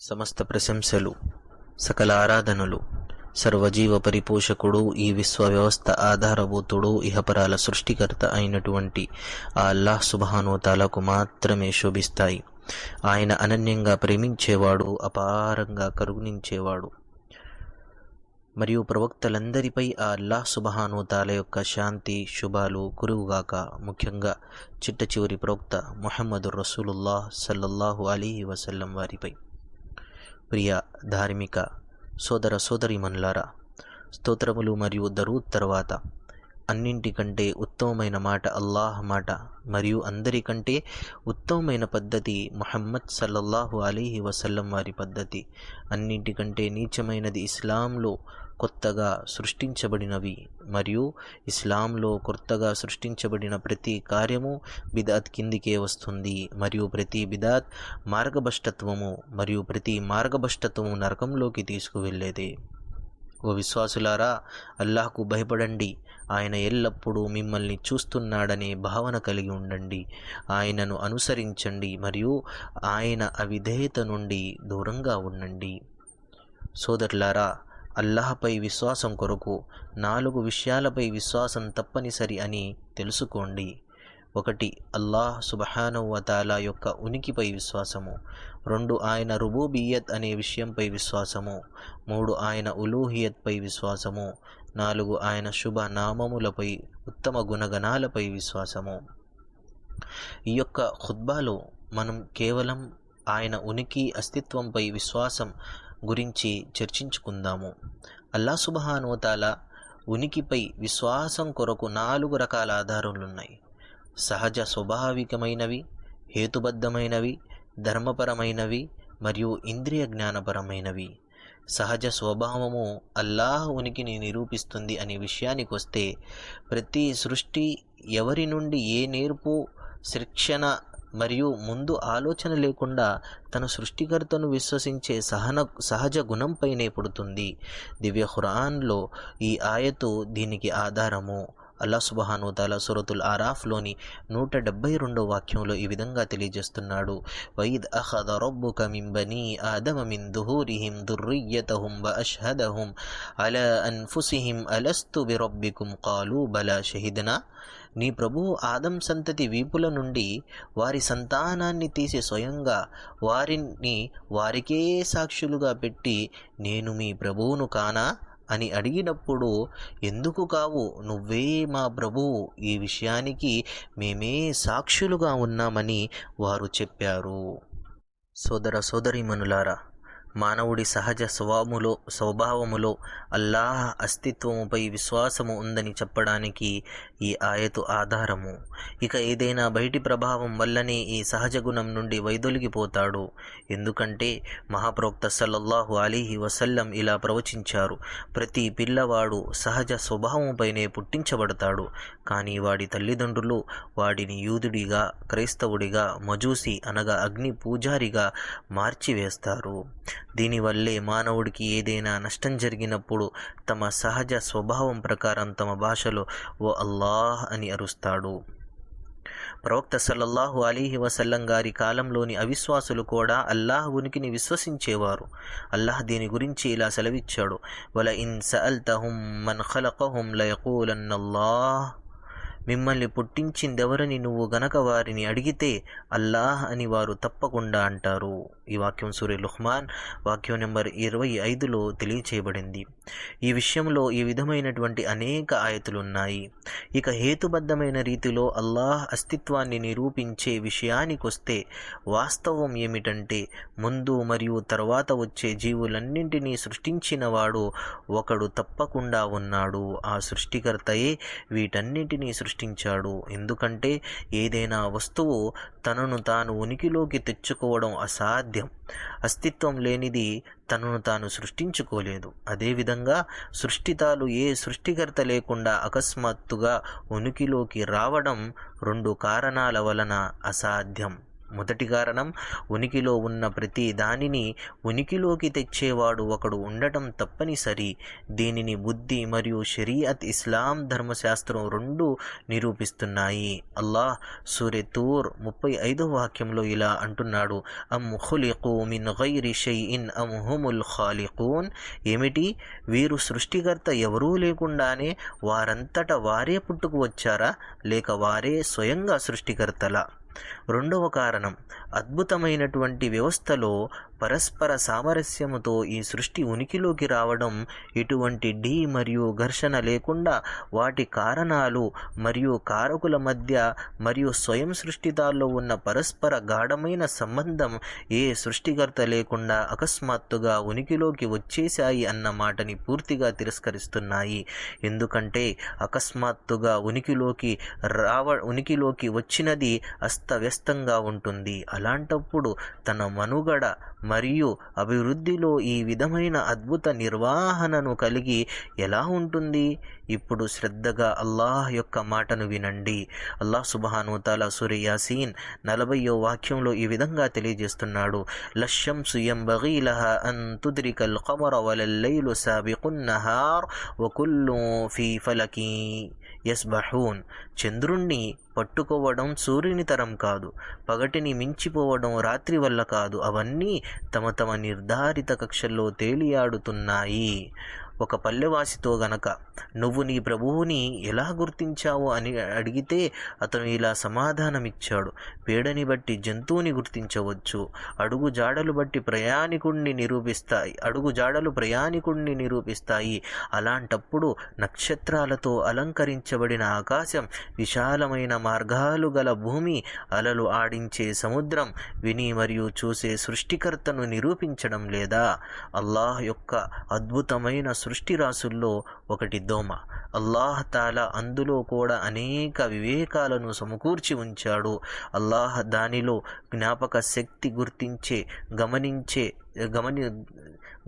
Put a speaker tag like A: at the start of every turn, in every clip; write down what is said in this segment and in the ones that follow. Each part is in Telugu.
A: సమస్త ప్రశంసలు సకల ఆరాధనలు సర్వజీవ పరిపోషకుడు ఈ విశ్వ వ్యవస్థ ఆధారభూతుడు ఇహపరాల సృష్టికర్త అయినటువంటి ఆ అల్లాహ్ సుబహానోతాలకు మాత్రమే శోభిస్తాయి. ఆయన అనన్యంగా ప్రేమించేవాడు అపారంగా కరుణించేవాడు. మరియు ప్రవక్తలందరిపై ఆ అల్లాహ్ సుబహానోతాల యొక్క శాంతి శుభాలు కురువుగాక ముఖ్యంగా చిట్ట చివరి ప్రవక్త మొహమ్మదు రసూలుల్లాహ్ సల్లల్లాహు అలీ వసల్లం వారిపై. ప్రియ ధార్మిక సోదర సోదరిమనులారా స్తోత్రములు మరియు దరూద్ తర్వాత అన్నింటికంటే ఉత్తమమైన మాట అల్లాహ్ మాట మరియు అందరికంటే ఉత్తమమైన పద్ధతి మహమ్మద్ సల్లల్లాహు అలీహి వసల్లం వారి పద్ధతి. అన్నింటికంటే నీచమైనది ఇస్లాంలో కొత్తగా సృష్టించబడినవి మరియు ఇస్లాంలో కొత్తగా సృష్టించబడిన ప్రతి కార్యము బిదాత్ కిందికే వస్తుంది మరియు ప్రతి బిదాత్ మార్గభష్టత్వము మరియు ప్రతి మార్గభష్టత్వము నరకంలోకి తీసుకువెళ్ళేదే. ఓ విశ్వాసులారా అల్లాహకు భయపడండి. ఆయన ఎల్లప్పుడూ మిమ్మల్ని చూస్తున్నాడనే భావన కలిగి ఉండండి. ఆయనను అనుసరించండి మరియు ఆయన అవిధేయత నుండి దూరంగా ఉండండి. సోదరులారా అల్లాహపై విశ్వాసం కొరకు నాలుగు విషయాలపై విశ్వాసం తప్పనిసరి అని తెలుసుకోండి. ఒకటి అల్లాహ్ సుబహానువతాలా యొక్క ఉనికిపై విశ్వాసము. రెండు ఆయన రుబూబియత్ అనే విషయంపై విశ్వాసము. మూడు ఆయన ఉలూహియత్పై విశ్వాసము. నాలుగు ఆయన శుభ నామములపై ఉత్తమ గుణగణాలపై విశ్వాసము. ఈ యొక్క ఖుద్బాలో మనం కేవలం ఆయన ఉనికి అస్తిత్వంపై విశ్వాసం గురించి చర్చించుకుందాము. అల్లా సుబహానువతాల ఉనికిపై విశ్వాసం కొరకు నాలుగు రకాల ఆధారాలున్నాయి. సహజ స్వాభావికమైనవి హేతుబద్ధమైనవి ధర్మపరమైనవి మరియు ఇంద్రియ జ్ఞానపరమైనవి. సహజ స్వభావము అల్లాహ్ ఉనికిని నిరూపిస్తుంది అనే విషయానికి వస్తే ప్రతి సృష్టి ఎవరి నుండి ఏ నేర్పు శిక్షణ మరియు ముందు ఆలోచన లేకుండా తన సృష్టికర్తను విశ్వసించే సహన సహజ గుణంపైనే పుడుతుంది. దివ్య ఖురాన్లో ఈ ఆయతు దీనికి ఆధారము. అల్లా సుబహాను తాల సురతుల్ ఆరాఫ్లోని నూట డెబ్బై రెండో వాక్యంలో ఈ విధంగా తెలియజేస్తున్నాడు. వైద్ అహద రబ్బుక మిన్ బనీ ఆదమ మిన్ దుహూరిహిం దుర్రియ్యతహుం వ అష్హదహుం అల అన్ఫుసిహిం అలస్తు బిరబ్బికుం కాలు బలా షహిదనా నీ ప్రభువు ఆదం సంతతి వీపుల నుండి వారి సంతానాన్ని తీసి స్వయంగా వారిని వారికే సాక్షులుగా పెట్టి నేను మీ ప్రభువును కానా అని అడిగినప్పుడు ఎందుకు కావు? నువ్వే మా ప్రభువు ఈ విషయానికి మేమే సాక్షులుగా ఉన్నామని వారు చెప్పారు. సోదర సోదరీమనులారా మానవుడి సహజ స్వభావములో స్వభావములో అల్లాహ్ అస్తిత్వముపై విశ్వాసము ఉందని చెప్పడానికి ఈ ఆయతు ఆధారము. ఇక ఏదైనా బయటి ప్రభావం వల్లనే ఈ సహజ గుణం నుండి వైదొలిగిపోతాడు. ఎందుకంటే మహాప్రోక్త సల్లల్లాహు అలీహి వసల్లం ఇలా ప్రవచించారు. ప్రతి పిల్లవాడు సహజ స్వభావంపైనే పుట్టించబడతాడు. కానీ వాడి తల్లిదండ్రులు వాడిని యూదుడిగా క్రైస్తవుడిగా మజూసి అనగా అగ్ని పూజారిగా మార్చివేస్తారు. దీనివల్లే మానవుడికి ఏదైనా నష్టం జరిగినప్పుడు తమ సహజ స్వభావం ప్రకారం తమ భాషలో ఓ అల్లాహ్ అని అరుస్తాడు. ప్రవక్త సల్లల్లాహు అలీహి వసల్లం గారి కాలంలోని అవిశ్వాసులు కూడా అల్లాహ్ ఉనికిని విశ్వసించేవారు. అల్లాహ్ దీని గురించి ఇలా సెలవిచ్చాడు. వల ఇన్ సఅల్తహుం మన్ ఖలకహుం లయకూలన్నల్లాహ్ మిమ్మల్ని పుట్టించిందెవరని నువ్వు గనక వారిని అడిగితే అల్లాహ్ అని వారు తప్పకుండా అంటారు. ఈ వాక్యం సూర్య లుహ్మాన్ వాక్యం నెంబర్ ఇరవై ఐదులో తెలియచేయబడింది. ఈ విషయంలో ఈ విధమైనటువంటి అనేక ఆయతులు ఉన్నాయి. ఇక హేతుబద్ధమైన రీతిలో అల్లాహ్ అస్తిత్వాన్ని నిరూపించే విషయానికొస్తే వాస్తవం ఏమిటంటే ముందు మరియు తర్వాత వచ్చే జీవులన్నింటినీ సృష్టించినవాడు ఒకడు తప్పకుండా ఉన్నాడు. ఆ సృష్టికర్తయే వీటన్నింటినీ సృష్టించాడు. ఎందుకంటే ఏదైనా వస్తువు తనను తాను ఉనికిలోకి తెచ్చుకోవడం అసాధ్యం. అస్తిత్వం లేనిది తనను తాను సృష్టించుకోలేదు. అదేవిధంగా సృష్టితాలు ఏ సృష్టికర్త లేకుండా అకస్మాత్తుగా ఉనికిలోకి రావడం రెండు కారణాల వలన అసాధ్యం. మొదటి కారణం ఉనికిలో ఉన్న ప్రతి దానిని ఉనికిలోకి తెచ్చేవాడు ఒకడు ఉండటం తప్పనిసరి. దీనిని బుద్ధి మరియు షరియత్ ఇస్లాం ధర్మశాస్త్రం రెండు నిరూపిస్తున్నాయి. అల్లాహ్ సూర్యతూర్ ముప్పై ఐదో వాక్యంలో ఇలా అంటున్నాడు అమ్ ఖులిqu మిన్ గైరి షైఇన్ అమ్ హుముల్ ఖాలిqూన్ ఏమిటి? వీరు సృష్టికర్త ఎవరూ లేకుండానే వారంతట వారే పుట్టుకు వచ్చారా? లేక వారే స్వయంగా సృష్టికర్తలా? రెండవ కారణం అద్భుతమైనటువంటి వ్యవస్థలో పరస్పర సామరస్యముతో ఈ సృష్టి ఉనికిలోకి రావడం ఇటువంటి ఢీ మరియు ఘర్షణ లేకుండా వాటి కారణాలు మరియు కారకుల మధ్య మరియు స్వయం సృష్టిదాల్లో ఉన్న పరస్పర గాఢమైన సంబంధం ఏ సృష్టికర్త లేకుండా అకస్మాత్తుగా ఉనికిలోకి వచ్చేశాయి అన్న మాటని పూర్తిగా తిరస్కరిస్తున్నాయి. ఎందుకంటే అకస్మాత్తుగా ఉనికిలోకి రావ ఉనికిలోకి వచ్చినది అస్తవ్యస్తంగా ఉంటుంది. అలాంటప్పుడు తన మనుగడ మరియు అభివృద్ధిలో ఈ విధమైన అద్భుత నిర్వహణను కలిగి ఎలా ఉంటుంది? ఇప్పుడు శ్రద్ధగా అల్లాహ్ యొక్క మాటను వినండి. అల్లాహ్ సుబాను తాలా సూర్య యాసీన్ నలభయో వాక్యంలో ఈ విధంగా తెలియజేస్తున్నాడు. లష్యం సుయం బగీలహ అంతుద్రికల్ కమర వలల్లైలు సాబికున్నహార్ వకుల్లు ఫీ ఫలకీ. ఎస్ బహూన్ చంద్రుణ్ణి పట్టుకోవడం సూర్యుని తరం కాదు పగటిని మించిపోవడం రాత్రి వల్ల కాదు. అవన్నీ తమ తమ నిర్ధారిత కక్షల్లో తేలియాడుతున్నాయి. ఒక పల్లెవాసితో గనక నువ్వు నీ ప్రభువుని ఎలా గుర్తించావు? అని అడిగితే అతను ఇలా సమాధానమిచ్చాడు. పేడని బట్టి జంతువుని గుర్తించవచ్చు అడుగు జాడలు బట్టి ప్రయాణికుణ్ణి నిరూపిస్తాయి అడుగు జాడలు ప్రయాణికుణ్ణి నిరూపిస్తాయి. అలాంటప్పుడు నక్షత్రాలతో అలంకరించబడిన ఆకాశం విశాలమైన మార్గాలు గల భూమి అలలు ఆడించే సముద్రం విని మరియు చూసే సృష్టికర్తను నిరూపించడం లేదా? అల్లాహ్ యొక్క అద్భుతమైన సృష్టి రాసుల్లో ఒకటి దోమ. అల్లాహ్ తాలా అందులో కూడా అనేక వివేకాలను సమకూర్చి ఉంచాడు. అల్లాహ్ దానిలో జ్ఞాపక శక్తి గుర్తించే గమనించే గమని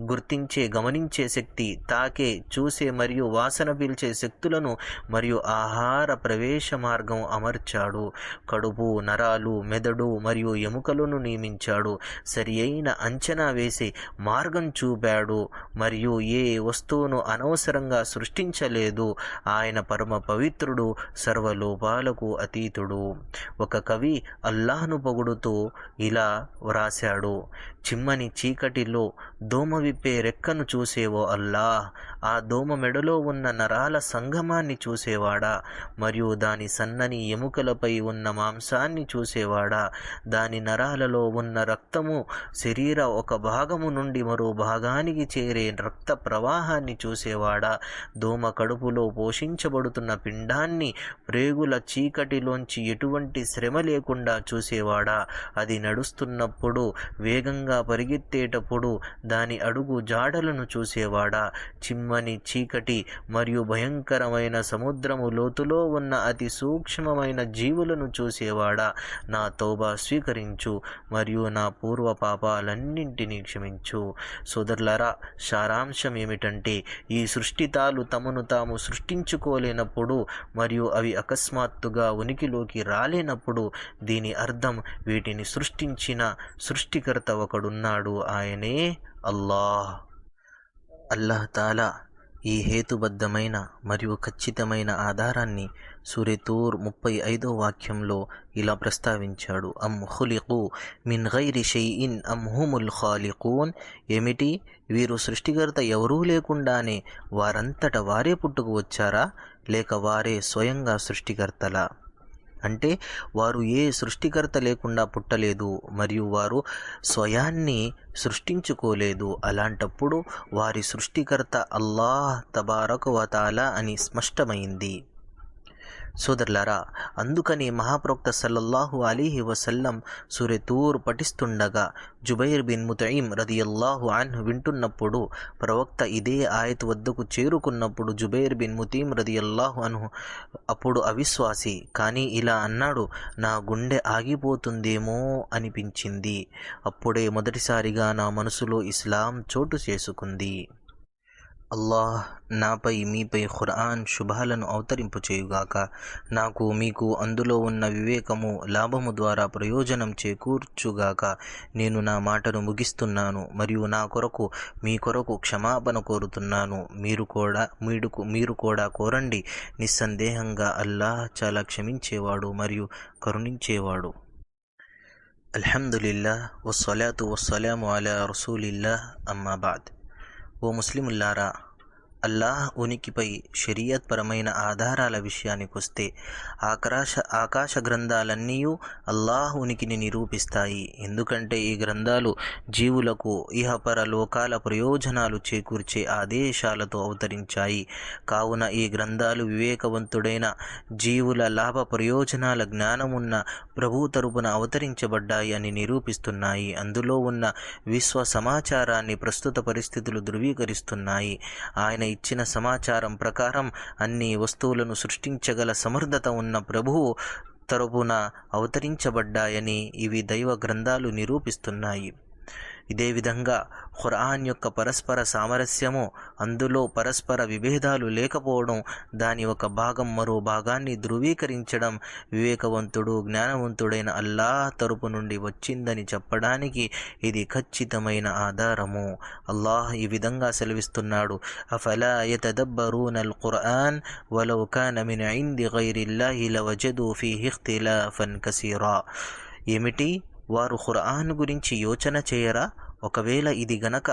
A: గుర్తించే గమనించే శక్తి తాకే చూసే మరియు వాసన పీల్చే శక్తులను మరియు ఆహార ప్రవేశ మార్గం అమర్చాడు. కడుపు నరాలు మెదడు మరియు ఎముకలను నియమించాడు. సరి అయిన అంచనా వేసి మార్గం చూపాడు మరియు ఏ వస్తువును అనవసరంగా సృష్టించలేదు. ఆయన పరమ పవిత్రుడు సర్వలోపాలకు అతీతుడు. ఒక కవి అల్లాహ్ను పొగుడుతూ ఇలా వ్రాశాడు చిమ్మని చీకటిలో దోమ విప్పే రెక్కను చూసేవో అల్లా. ఆ దోమ మెడలో ఉన్న నరాల సంగమాన్ని చూసేవాడా? మరియు దాని సన్నని ఎముకలపై ఉన్న మాంసాన్ని చూసేవాడా? దాని నరాలలో ఉన్న రక్తము శరీర ఒక భాగము నుండి మరో భాగానికి చేరే రక్త ప్రవాహాన్ని చూసేవాడా? దోమ కడుపులో పోషించబడుతున్న పిండాన్ని ప్రేగుల చీకటిలోంచి ఎటువంటి శ్రమ లేకుండా చూసేవాడా? అది నడుస్తున్నప్పుడు వేగంగా పరిగెత్తే పరిగెత్తేటప్పుడు దాని అడుగు జాడలను చూసేవాడా? చిమ్మని చీకటి మరియు భయంకరమైన సముద్రము లోతులో ఉన్న అతి సూక్ష్మమైన జీవులను చూసేవాడా? నా తోబా స్వీకరించు మరియు నా పూర్వ పాపాలన్నింటినీ క్షమించు. సోదరులారా సారాంశం ఏమిటంటే ఈ సృష్టితాలు తమను తాము సృష్టించుకోలేనప్పుడు మరియు అవి అకస్మాత్తుగా ఉనికిలోకి రాలేనప్పుడు దీని అర్థం వీటిని సృష్టించిన సృష్టికర్త ఒకడున్నాడు. ఆయనే అల్లాహ్. అల్లాహ్ తాలా ఈ హేతుబద్ధమైన మరియు ఖచ్చితమైన ఆధారాన్ని సూర్యతూర్ ముప్పై ఐదో వాక్యంలో ఇలా ప్రస్తావించాడు. అమ్ ఖులిqu మిన్ గైరి షెయిన్ అమ్ హుముల్ ఖాలిqూన్ ఏమిటి? వీరు సృష్టికర్త ఎవరూ లేకుండానే వారంతట వారే పుట్టుకు వచ్చారా? లేక వారే స్వయంగా సృష్టికర్తలా? అంటే వారు ఏ సృష్టికర్త లేకుండా పుట్టలేదు మరియు వారు స్వయాన్ని సృష్టించుకోలేదు. అలాంటప్పుడు వారి సృష్టికర్త అల్లాహ్ తబారకువతాల అని స్పష్టమైంది. సోదరులారా అందుకని మహాప్రవక్త సల్లల్లాహు అలీహి వసల్లం సూర్యతూర్ పఠిస్తుండగా జుబైర్ బిన్ ముతయిం రదియల్లాహు అన్ వింటున్నప్పుడు ప్రవక్త ఇదే ఆయత్ వద్దకు చేరుకున్నప్పుడు జుబైర్ బిన్ ముతీం రదియల్లాహు అన్హు అప్పుడు అవిశ్వాసి కానీ ఇలా అన్నాడు నా గుండె ఆగిపోతుందేమో అనిపించింది. అప్పుడే మొదటిసారిగా నా మనసులో ఇస్లాం చోటు చేసుకుంది. అల్లాహ్ నాపై మీపై ఖురాన్ శుభాలను అవతరింపు చేయుగాక. నాకు మీకు అందులో ఉన్న వివేకము లాభము ద్వారా ప్రయోజనం చేకూర్చుగాక. నేను నా మాటను ముగిస్తున్నాను మరియు నా కొరకు మీ కొరకు క్షమాపణ కోరుతున్నాను. మీరు కూడా మీరు మీరు కూడా కోరండి. నిస్సందేహంగా అల్లాహ్ చాలా క్షమించేవాడు మరియు కరుణించేవాడు. అల్హమ్దులిల్లా వస్సలాతు వస్సలాము అలా రసూలిల్లా అమ్మాబాద్ ఓ ముస్లిముల్లారా అల్లాహ్ ఉనికిపై షరియత్ పరమైన ఆధారాల విషయానికొస్తే ఆకాశ ఆకాశ గ్రంథాలన్నీ అల్లాహ్ ఉనికిని నిరూపిస్తాయి. ఎందుకంటే ఈ గ్రంథాలు జీవులకు ఇహపర లోకాల ప్రయోజనాలు చేకూర్చే ఆదేశాలతో అవతరించాయి. కావున ఈ గ్రంథాలు వివేకవంతుడైన జీవుల లాభ ప్రయోజనాల జ్ఞానమున్న ప్రభు తరపున అవతరించబడ్డాయి అని నిరూపిస్తున్నాయి. అందులో ఉన్న విశ్వ సమాచారాన్ని ప్రస్తుత పరిస్థితులు ధృవీకరిస్తున్నాయి. ఆయన ఇచ్చిన సమాచారం ప్రకారం అన్ని వస్తువులను సృష్టించగల సమర్థత ఉన్న ప్రభువు తరపున అవతరించబడ్డాయని ఇవి దైవ గ్రంథాలు నిరూపిస్తున్నాయి. ఇదే విధంగా ఖురాన్ యొక్క పరస్పర సామరస్యము అందులో పరస్పర విభేదాలు లేకపోవడం దాని ఒక భాగం మరో భాగాన్ని ధృవీకరించడం వివేకవంతుడు జ్ఞానవంతుడైన అల్లాహ్ తరపు నుండి వచ్చిందని చెప్పడానికి ఇది ఖచ్చితమైన ఆధారము. అల్లాహ్ ఈ విధంగా సెలవిస్తున్నాడు అఫలా యతదబ్బరూన ఖురాన్ వలౌ కాన మిన్ ఇంది గైరిల్లాహి లవజదు ఫీహి ఇఖ్తిలాఫన్ కసీరా. ఏమిటి? వారు ఖురాన్ గురించి యోచన చేయరా? ఒకవేళ ఇది గనక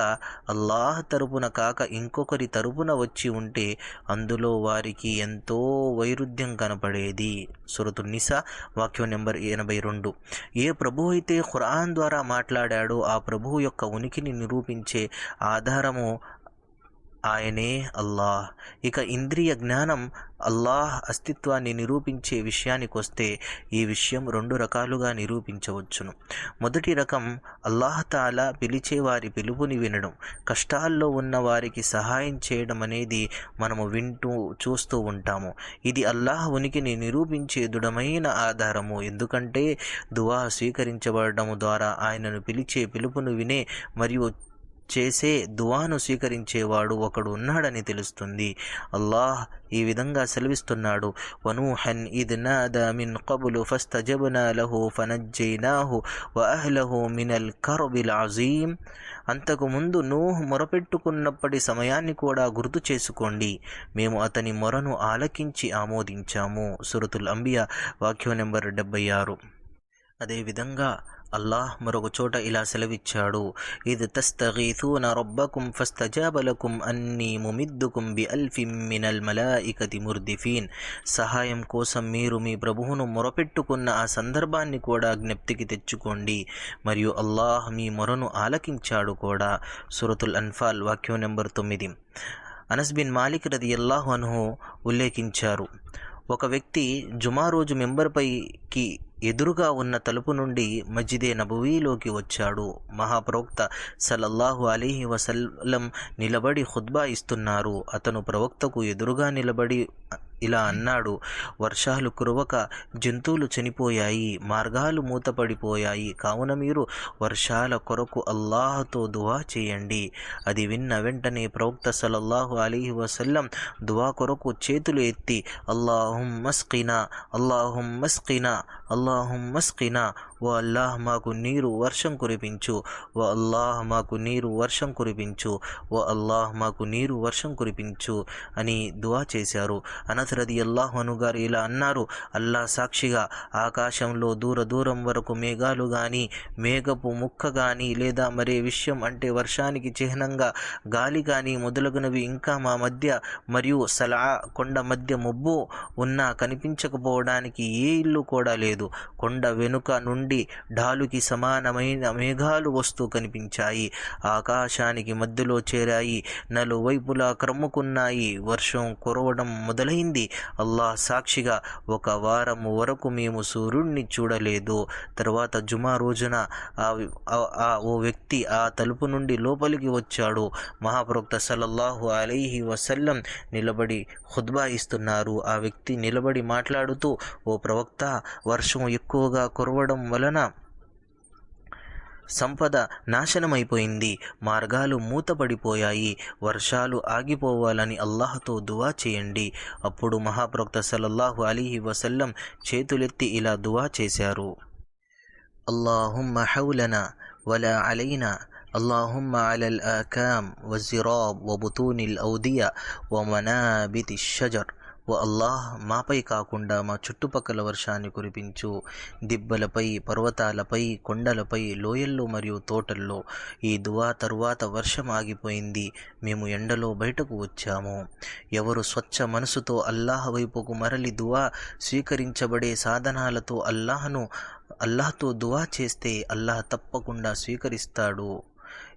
A: అల్లాహ్ తరపున కాక ఇంకొకరి తరపున వచ్చి ఉంటే అందులో వారికి ఎంతో వైరుధ్యం కనపడేది. సురతు నిసా వాక్యం నెంబర్ ఎనభై రెండు. ఏ ప్రభు అయితే ఖురాన్ ద్వారా మాట్లాడాడో ఆ ప్రభువు యొక్క ఉనికిని నిరూపించే ఆధారము ఆయనే అల్లాహ్. ఇక ఇంద్రియ జ్ఞానం అల్లాహ్ అస్తిత్వాన్ని నిరూపించే విషయానికొస్తే ఈ విషయం రెండు రకాలుగా నిరూపించవచ్చును. మొదటి రకం అల్లాహ్ తాలా పిలిచే వారి పిలుపుని వినడం. కష్టాల్లో ఉన్న వారికి సహాయం చేయడం అనేది మనము వింటూ చూస్తూ ఉంటాము. ఇది అల్లాహ్ ఉనికిని నిరూపించే దృఢమైన ఆధారము. ఎందుకంటే దువా స్వీకరించబడడం ద్వారా ఆయనను పిలిచే పిలుపును వినే మరియు చేసే దువాను స్వీకరించేవాడు ఒకడు ఉన్నాడని తెలుస్తుంది. అల్లాహ్ ఈ విధంగా సెలవిస్తున్నాడు. వనూహన్ ఇద్ నాదా మిన్ కబులు ఫస్తజబ్నా లహు ఫనజ్జైనాహు వ అహ్లహు మినల్ కర్బిల్ అజీం అంతకు ముందు నూహ్ మొరపెట్టుకున్నప్పటి సమయాన్ని కూడా గుర్తు చేసుకోండి. మేము అతని మొరను ఆలకించి ఆమోదించాము. సురతుల్ అంబియా వాక్యం నెంబర్ డెబ్బై ఆరు. అదేవిధంగా అల్లాహ్ మరొక చోట ఇలా సెలవిచ్చాడు. ఇది తస్తగీథూన రబ్బకుం ఫస్తజాబ లకుం అన్నీ ముమిద్దుకుం బి అల్ఫిం మినల్ మలాయికతి ముర్దిఫీన్. సహాయం కోసం మీరు మీ ప్రభువును మొరపెట్టుకున్న ఆ సందర్భాన్ని కూడా జ్ఞప్తికి తెచ్చుకోండి. మరియు అల్లాహ్ మీ మొరను ఆలకించాడు కూడా. సురతుల్ అన్ఫాల్ వాక్యం నెంబర్ తొమ్మిది. అనస్ బిన్ మాలిక్ రది అల్లాహు అన్హు ఉల్లేఖించారు. ఒక వ్యక్తి జుమా రోజు మెంబర్పైకి ఎదురుగా ఉన్న తలుపు నుండి మజిదే నబువీలోకి వచ్చాడు. మహాప్రవక్త సలల్లాహు అలీహి వసల్లం నిలబడి ఖుద్బా ఇస్తున్నారు. అతను ప్రవక్తకు ఎదురుగా నిలబడి ఇలా అన్నాడు వర్షాలు కురవక జంతువులు చనిపోయాయి మార్గాలు మూతపడిపోయాయి. కావున మీరు వర్షాల కొరకు అల్లాహతో దువా చేయండి. అది విన్న వెంటనే ప్రవక్త సలల్లాహు అలీహి వసల్లం దువా కొరకు చేతులు ఎత్తి అల్లాహుం మస్కినా అల్లాహుం మస్కినా ఓ అల్లాహ్ మాకు నీరు వర్షం కురిపించు ఓ అల్లాహ్ మాకు నీరు వర్షం కురిపించు ఓ అల్లాహ్ మాకు నీరు వర్షం కురిపించు అని దువా చేశారు. అనసరది అల్లాహను గారు ఇలా అన్నారు అల్లా సాక్షిగా ఆకాశంలో దూర దూరం వరకు మేఘాలు కానీ మేఘపు ముక్క కానీ లేదా మరే విషయం అంటే వర్షానికి చిహ్నంగా గాలి కానీ మొదలగునవి ఇంకా మా మధ్య మరియు సలా కొండ మధ్య మబ్బు ఉన్నా కనిపించకపోవడానికి ఏ ఇల్లు కూడా లేదు. కొండ వెనుక నుండి ఢాలుకి సమానమైన మేఘాలు వస్తూ కనిపించాయి. ఆకాశానికి మధ్యలో చేరాయి. నలువైపులా క్రమ్ముకున్నాయి. వర్షం కురవడం మొదలైంది. అల్లాహ్ సాక్షిగా ఒక వారం వరకు మేము సూర్యుడిని చూడలేదు. తర్వాత జుమా రోజున ఆ ఓ వ్యక్తి ఆ తలుపు నుండి లోపలికి వచ్చాడు. మహాప్రవక్త సల్లల్లాహు అలీహి వసల్లం నిలబడి హుద్బా ఇస్తున్నారు. ఆ వ్యక్తి నిలబడి మాట్లాడుతూ ఓ ప్రవక్త వర్ష ఎక్కువగా కురవడం వలన సంపద నాశనమైపోయింది మార్గాలు మూతపడిపోయాయి వర్షాలు ఆగిపోవాలని అల్లాహతో దువా చేయండి అప్పుడు మహాప్రవక్త సల్లల్లాహు అలీహి వసల్లం చేతులెత్తి ఇలా దువా చేశారు అల్లాహుమ్మ హౌలనా వలా అలైనా اللهم على الآكام والزراب وبطون الأودية ومنابت الشجر ఓ అల్లాహ్ మాపై కాకుండా మా చుట్టుపక్కల వర్షాన్ని కురిపించు. దిబ్బలపై పర్వతాలపై కొండలపై లోయల్లో మరియు తోటల్లో ఈ దువా తరువాత వర్షం ఆగిపోయింది. మేము ఎండలో బయటకు వచ్చాము. ఎవరు స్వచ్ఛ మనసుతో అల్లాహ్ వైపుకు మరలి దువా స్వీకరించబడే సాధనాలతో అల్లాహ్ను అల్లాహ్తో దువా చేస్తే అల్లాహ్ తప్పకుండా స్వీకరిస్తాడు.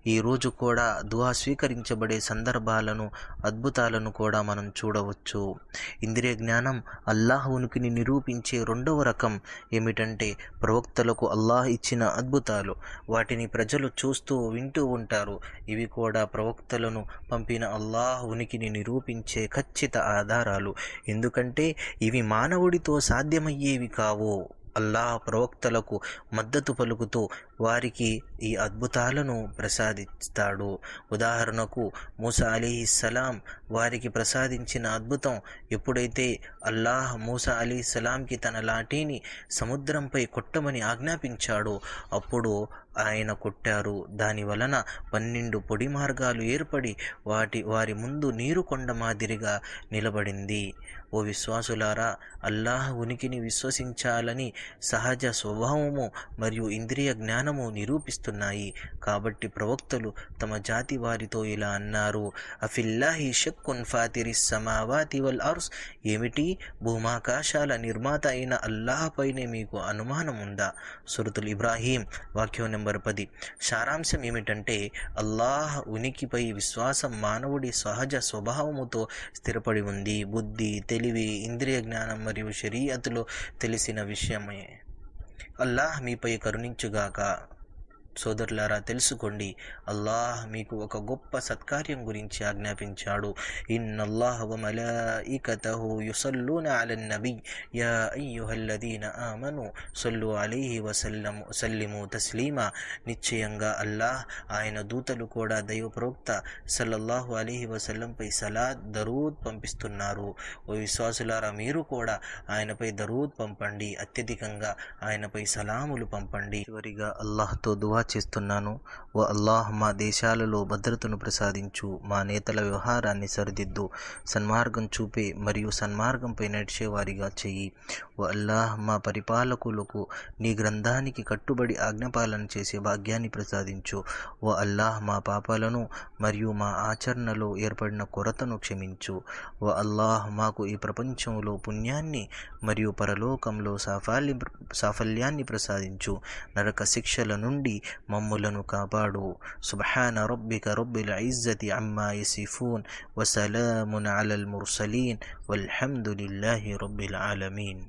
A: ఈ రోజు కూడా దువా స్వీకరించబడే సందర్భాలను అద్భుతాలను కూడా మనం చూడవచ్చు. ఇంద్రియ జ్ఞానం అల్లాహ్ ఉనికిని నిరూపించే రెండవ రకం ఏమిటంటే ప్రవక్తలకు అల్లాహ్ ఇచ్చిన అద్భుతాలు. వాటిని ప్రజలు చూస్తూ వింటూ ఉంటారు. ఇవి కూడా ప్రవక్తలను పంపిన అల్లాహ్ ఉనికిని నిరూపించే ఖచ్చిత ఆధారాలు. ఎందుకంటే ఇవి మానవుడితో సాధ్యమయ్యేవి కావు. అల్లాహ్ ప్రవక్తలకు మద్దతు పలుకుతూ వారికి ఈ అద్భుతాలను ప్రసాదిస్తాడు. ఉదాహరణకు మూసా అలీహిస్సలాం వారికి ప్రసాదించిన అద్భుతం ఎప్పుడైతే అల్లాహ్ మూసా అలీస్సలాంకి తన లాఠీని సముద్రంపై కొట్టమని ఆజ్ఞాపించాడో అప్పుడు ఆయన కొట్టారు. దాని వలన పన్నెండు పొడి మార్గాలు ఏర్పడి వాటి వారి ముందు నీరు కొండ మాదిరిగా నిలబడింది. ఓ విశ్వాసులారా అల్లాహ్ ఉనికిని విశ్వసించాలని సహజ స్వభావము మరియు ఇంద్రియ జ్ఞానము నిరూపిస్తున్నాయి. కాబట్టి ప్రవక్తలు తమ జాతి వారితో ఇలా అన్నారు అఫిల్లాహి షక్కున్ ఫాతిరి సమావాతి వల్ అర్స్. ఏమిటి? భూమాకాశాల నిర్మాత అయిన అల్లాహపైనే మీకు అనుమానం ఉందా? సురతుల్ ఇబ్రాహీం వాక్యం నెంబర్ పది. సారాంశం ఏమిటంటే అల్లాహ్ ఉనికిపై విశ్వాసం మానవుడి సహజ స్వభావముతో స్థిరపడి ఉంది. బుద్ధి తెలివి ఇంద్రియ జ్ఞానం మరియు షరీయత్లో తెలిసిన విషయమే. అల్లాహ్ మీపై కరుణించుగాక. సోదరులారా తెలుసుకోండి. అల్లాహ్ మీకు ఒక గొప్ప సత్కార్యం గురించి ఆజ్ఞాపించాడు. ఇన్నల్లాహ్ వ మలాయికతహు యుసల్లూన అలన్ నబీ. యా అయ్యుహల్లదీన ఆమను సల్లు అలీహి వసల్లం సల్లిము తస్లీమా. నిశ్చయంగా అల్లాహ్ ఆయన దూతలు కూడా దైవ ప్రవక్త సల్లల్లాహు అలీహి వసల్లంపై సలా దరూద్ పంపిస్తున్నారు. ఓ విశ్వాసులారా మీరు కూడా ఆయనపై దరూద్ పంపండి. అత్యధికంగా ఆయనపై సలాములు పంపండి. చివరిగా అల్లాహ్తో దువా చేస్తున్నాను ఓ అల్లాహ్ మా దేశాలలో భద్రతను ప్రసాదించు. మా నేతల వ్యవహారాన్ని సరిదిద్దు. సన్మార్గం చూపే మరియు సన్మార్గంపై నడిచే వారిగా చెయ్యి. ఓ అల్లాహ్ మా పరిపాలకులకు నీ గ్రంథానికి కట్టుబడి ఆజ్ఞపాలన చేసే భాగ్యాన్ని ప్రసాదించు. ఓ అల్లాహ్ మా పాపాలను మరియు మా ఆచరణలో ఏర్పడిన కొరతను క్షమించు. ఓ అల్లాహ్ మాకు ఈ ప్రపంచంలో పుణ్యాన్ని మరియు పరలోకంలో సాఫల్య సాఫల్యాన్ని ప్రసాదించు. నరక శిక్షల నుండి మమ్ములను కాపాడు సుబ్హాన రబ్బిక రబ్బిల్ ఇజ్జతి అమ్మా యసిఫూన్ వసలామున్ అలల్ ముర్సలీన్ వల్హమ్దులిల్లాహి రబ్బిల్ ఆలమీన్